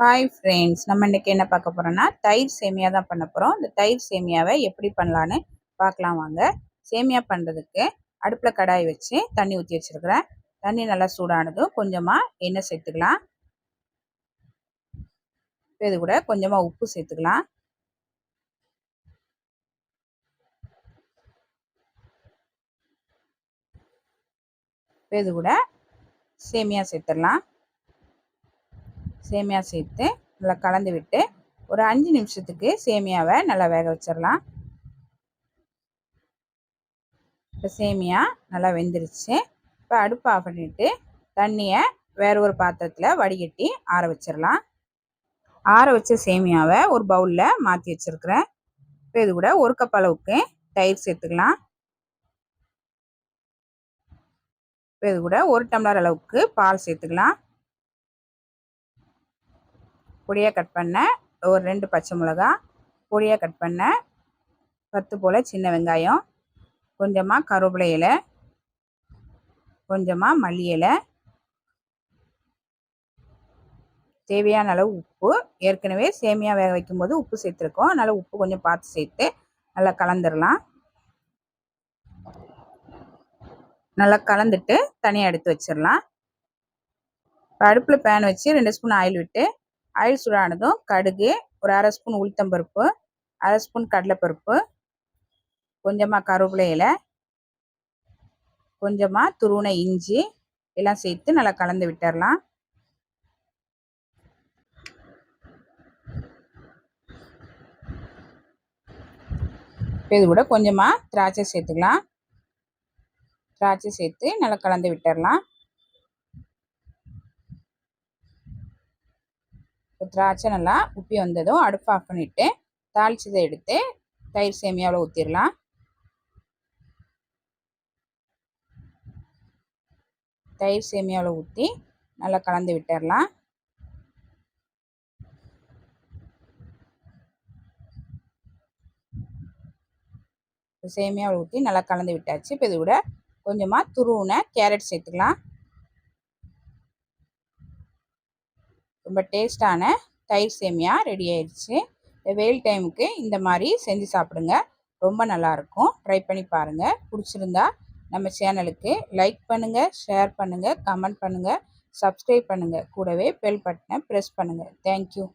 Hi friends நம்ம இன்றைக்கி என்ன பார்க்க போகிறோன்னா தயிர் சேமியா தான் பண்ண போகிறோம் இந்த தயிர் சேமியாவை எப்படி பண்ணலான்னு பார்க்கலாம் வாங்க. சேமியா பண்ணுறதுக்கு அடுப்பில் கடாய் வச்சு தண்ணி ஊற்றி வச்சுருக்கிறேன். தண்ணி நல்லா சூடானதும் கொஞ்சமாக எண்ணெய் சேர்த்துக்கலாம். இது கூட கொஞ்சமாக உப்பு சேர்த்துக்கலாம். இது கூட சேமியா சேர்த்துடலாம். சேமியா சேர்த்து நல்லா கலந்து விட்டு ஒரு அஞ்சு நிமிஷத்துக்கு சேமியாவை நல்லா வேக வச்சிடலாம். இப்போ சேமியா நல்லா வெந்துருச்சு. இப்போ அடுப்பு ஆஃப் பண்ணிவிட்டு தண்ணியை வேறு ஒரு பாத்திரத்தில் வடிகட்டி ஆற வச்சிடலாம். ஆற வச்ச சேமியாவை ஒரு பவுலில் மாற்றி வச்சுருக்கிறேன். இப்போ இது கூட ஒரு கப் அளவுக்கு தயிர் சேர்த்துக்கலாம். இப்போ இது கூட ஒரு டம்ளர் அளவுக்கு பால் சேர்த்துக்கலாம். பொடியாக கட் பண்ண ஒரு ரெண்டு பச்சை மிளகா பொடியாக கட் பண்ண பத்து போல் சின்ன வெங்காயம் கொஞ்சமாக கருவேப்பிலை இலை கொஞ்சமாக மல்லி இலை தேவையான அளவு உப்பு ஏற்கனவே சேமியா வேக வைக்கும்போது உப்பு சேர்த்துருக்கோம். அதனால் உப்பு கொஞ்சம் பார்த்து சேர்த்து நல்லா கலந்துடலாம் நல்லா கலந்துட்டு தனியாக எடுத்து வச்சிடலாம் இப்போ அடுப்பில் பேன் வச்சு ரெண்டு ஸ்பூன் ஆயில் விட்டு ஆயில் சூடானதும் கடுகு ஒரு அரை ஸ்பூன் உளுத்தம்பருப்பு அரை ஸ்பூன் கடலைப்பருப்பு கொஞ்சமாக கருவேப்பிலை இலை கொஞ்சமாக துருவனை இஞ்சி எல்லாம் சேர்த்து நல்லா கலந்து விட்டுடலாம் இது கூட கொஞ்சமாக திராட்சை சேர்த்துக்கலாம். திராட்சை சேர்த்து நல்லா கலந்து விட்டுடலாம் திராட்சை நல்லா உப்பி வந்ததும் அடுப்பு ஆஃப் பண்ணிவிட்டு தாளிச்சதை எடுத்து தயிர் சேமியாவில் ஊற்றிடலாம் தயிர் சேமியாவில் ஊற்றி நல்லா கலந்து விட்டுடலாம். சேமியாவில் ஊற்றி நல்லா கலந்து விட்டாச்சு. இப்போ இது கூட கொஞ்சமாக துருவுன கேரட் சேர்த்துக்கலாம். ரொம்ப டேஸ்டான தயிர் சேமியா ரெடி ஆயிடுச்சு. வெயில் டைமுக்கு இந்த மாதிரி செஞ்சு சாப்பிடுங்க. ரொம்ப நல்லாயிருக்கும் ட்ரை பண்ணி பாருங்கள் பிடிச்சிருந்தா நம்ம சேனலுக்கு லைக் பண்ணுங்கள் ஷேர் பண்ணுங்கள் கமெண்ட் பண்ணுங்கள் சப்ஸ்கிரைப் பண்ணுங்கள் கூடவே பெல் பட்டனை ப்ரெஸ் பண்ணுங்கள் தேங்க்யூ